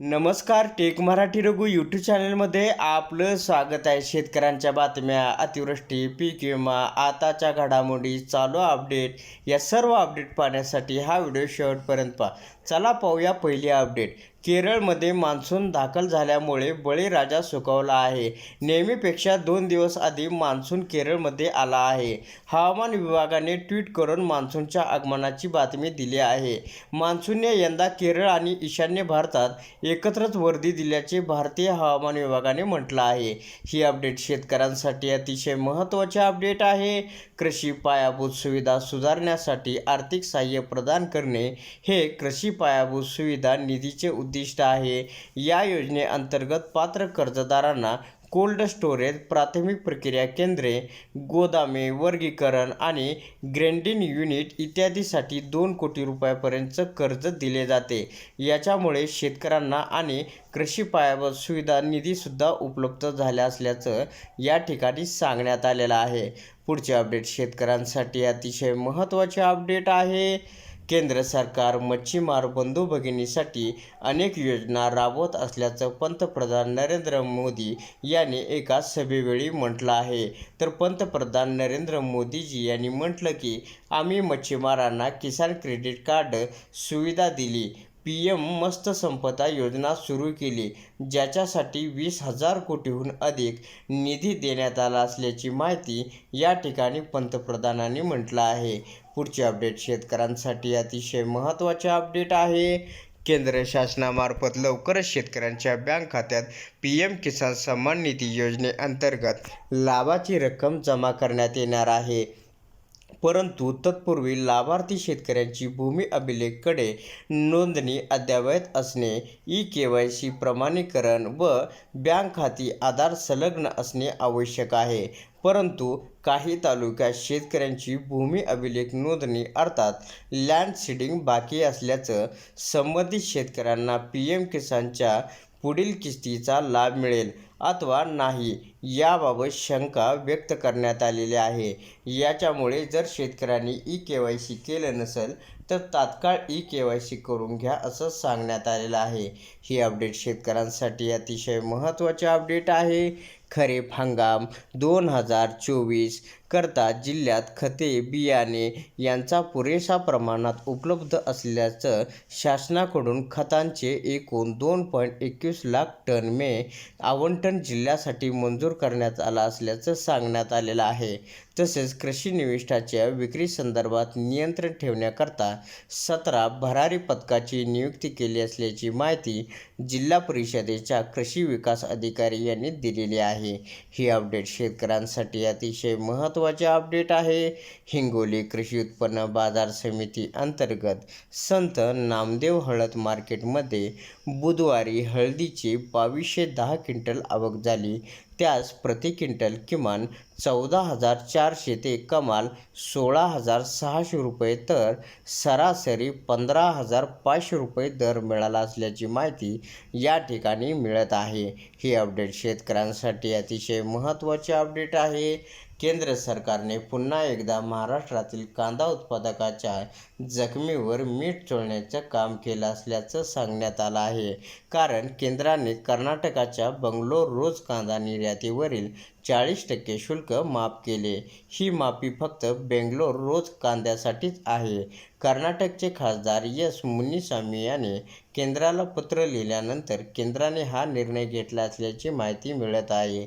नमस्कार take Marathi Raghu YouTube चॅनलमध्ये आपलं स्वागत आहे. शेतकऱ्यांच्या बातम्या अतिवृष्टी पीक विमा आताच्या घडामोडी चालू अपडेट या सर्व अपडेट पाहण्यासाठी हा व्हिडिओ शेवटपर्यंत पहा. चला पाहूया पहिली अपडेट. केरळमध्ये मान्सून दाखल झाल्यामुळे बळीराजा सुकावला आहे. नेहमीपेक्षा दोन दिवस आधी मान्सून केरळमध्ये आला आहे. हवामान विभागाने ट्विट करून मान्सूनच्या आगमनाची बातमी दिली आहे. मान्सूनने यंदा केरळ आणि ईशान्य भारतात एकत्रच वर्दी दिल्याचे भारतीय हवामान विभागाने म्हटलं आहे. ही अपडेट शेतकऱ्यांसाठी अतिशय महत्त्वाचे अपडेट आहे. कृषी पायाभूत सुविधा सुधारण्यासाठी आर्थिक सहाय्य प्रदान करणे हे कृषी पायाभूत सुविधा निधीचे उद्दिष्ट उद्दिष्ट आहे. या योजनेअंतर्गत पात्र कर्जदारांना कोल्ड स्टोरेज प्राथमिक प्रक्रिया केंद्रे गोदामे वर्गीकरण आणि ग्रेंडिन युनिट इत्यादीसाठी दोन कोटी रुपयापर्यंतचं कर्ज दिले जाते. याच्यामुळे शेतकऱ्यांना आणि कृषी पायाभूत सुविधा निधीसुद्धा उपलब्ध झाल्या असल्याचं या ठिकाणी सांगण्यात आलेलं आहे. पुढचे अपडेट शेतकऱ्यांसाठी अतिशय महत्त्वाचे अपडेट आहे. केंद्र सरकार मच्छीमार बंधू भगिनीसाठी अनेक योजना राबवत असल्याचं पंतप्रधान नरेंद्र मोदी यांनी एका सभेवेळी म्हटलं आहे. तर पंतप्रधान नरेंद्र मोदीजी यांनी म्हटलं की आम्ही मच्छीमारांना किसान क्रेडिट कार्ड सुविधा दिली. पी एम मस्त संपदा योजना सुरू केली ज्याच्यासाठी वीस हजार कोटीहून अधिक निधी देण्यात आला असल्याची माहिती या ठिकाणी पंतप्रधानांनी म्हटलं आहे. पुढचे अपडेट शेतकऱ्यांसाठी अतिशय महत्त्वाचे अपडेट आहे. केंद्र शासनामार्फत लवकरच शेतकऱ्यांच्या बँक खात्यात पी एम किसान सन्मान निधी योजनेअंतर्गत लाभाची रक्कम जमा करण्यात येणार आहे. परंतु तत्पूर्वी लाभार्थी शेतकऱ्यांची भूमी अभिलेखकडे नोंदणी अद्ययावत असणे ई के वाय सी प्रमाणीकरण व बँक खाती आधार संलग्न असणे आवश्यक आहे. परंतु काही तालुक्यात शेतकऱ्यांची भूमी अभिलेख नोंदणी अर्थात लँड सीडिंग बाकी असल्याचं संबंधित शेतकऱ्यांना पी एम किसानच्या पुढील किस्तीचा लाभ मिळेल अथवा नाही याबाबत शंका व्यक्त करण्यात आलेली आहे. याच्यामुळे जर शेतकऱ्यांनी ई के वाय सी केलं नसेल तर तात्काळ ई के वाय सी करून घ्या असं सांगण्यात आलेलं आहे. ही अपडेट शेतकऱ्यांसाठी अतिशय महत्त्वाचे अपडेट आहे. खरीप हंगाम दोन हजार चोवीस करता जिल्ह्यात खते बियाणे यांचा पुरेशा प्रमाणात उपलब्ध असल्याचं शासनाकडून खतांचे एकूण दोन पॉईंट एकवीस लाख टन मे आवंटन जिल्ह्यासाठी मंजूर करण्यात आलं असल्याचं सांगण्यात आलेलं आहे. तसेच कृषी निविष्ठाच्या विक्री संदर्भात नियंत्रण ठेवण्याकरता सतरा भरारी पथकाची नियुक्ती केली असल्याची माहिती जिल्हा परिषदेच्या कृषी विकास अधिकारी यांनी दिलेली आहे. ही अपडेट शेतकऱ्यांसाठी अतिशय महत्त्वाचे अपडेट आहे. हिंगोली कृषी उत्पन्न बाजार समिती अंतर्गत संत नामदेव हळद मार्केटमध्ये बुधवारी हळदीची बावीसशे दहा क्विंटल आवक झाली. त्यास प्रति क्विंटल किमान चौदा हजार चारशे ते कमाल सोळा हजार सहाशे रुपये तर सरासरी पंधरा हजार पाचशे रुपये दर मिळाला असल्याची माहिती या ठिकाणी मिळत आहे. ही अपडेट शेतकऱ्यांसाठी अतिशय महत्त्वाचे अपडेट आहे. केंद्र सरकारने पुन्हा एकदा महाराष्ट्रातील कांदा उत्पादकाच्या जखमीवर मीठ चोळण्याचं काम केलं असल्याचं सांगण्यात आलं आहे. कारण केंद्राने कर्नाटकाच्या बंगलोर रोज कांदा निर्यातीवरील चाळीस टक्के शुल्क माफ केले. ही माफी फक्त बेंगलोर रोज कांद्यासाठीच आहे. कर्नाटकचे खासदार एस मुनीस्वामी याने केंद्राला पत्र लिहिल्यानंतर केंद्राने हा निर्णय घेतला असल्याची माहिती मिळत आहे.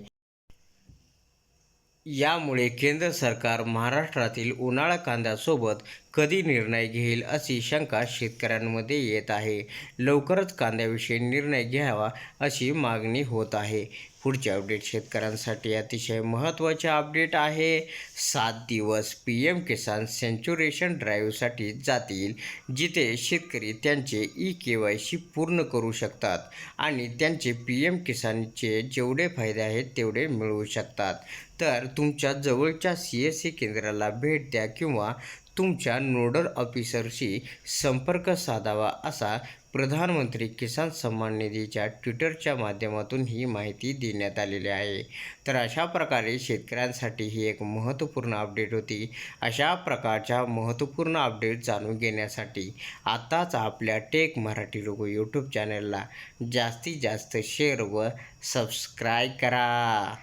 यामुळे केंद्र सरकार महाराष्ट्रातील उन्हाळा कांद्यासोबत कधी निर्णय घेईल अशी शंका शेतकऱ्यांमध्ये येत आहे. लवकरच कांद्याविषयी निर्णय घ्यावा अशी मागणी होत आहे. पुढचे अपडेट शेतकऱ्यांसाठी अतिशय महत्त्वाचे अपडेट आहे. सात दिवस पी एम किसान सेंच्युरेशन ड्राईव्हसाठी जातील जिथे शेतकरी त्यांचे ई के वाय सी पूर्ण करू शकतात आणि त्यांचे पी एम किसानचे जेवढे फायदे आहेत तेवढे मिळवू शकतात. तर तुमच्या जवळच्या सी एस सी केंद्राला भेट द्या किंवा तुमच्या नोडल ऑफिसरशी संपर्क साधावा असा प्रधानमंत्री किसान सन्मान निधीच्या ट्विटरच्या माध्यमातून ही माहिती देण्यात आलेली आहे. तर अशा प्रकारे शेतकऱ्यांसाठी ही एक महत्त्वपूर्ण अपडेट होती. अशा प्रकारच्या महत्त्वपूर्ण अपडेट जाणून घेण्यासाठी आत्ताच आपल्या टेक मराठी लोक यूट्यूब चॅनलला जास्तीत जास्त शेअर व सबस्क्राईब करा.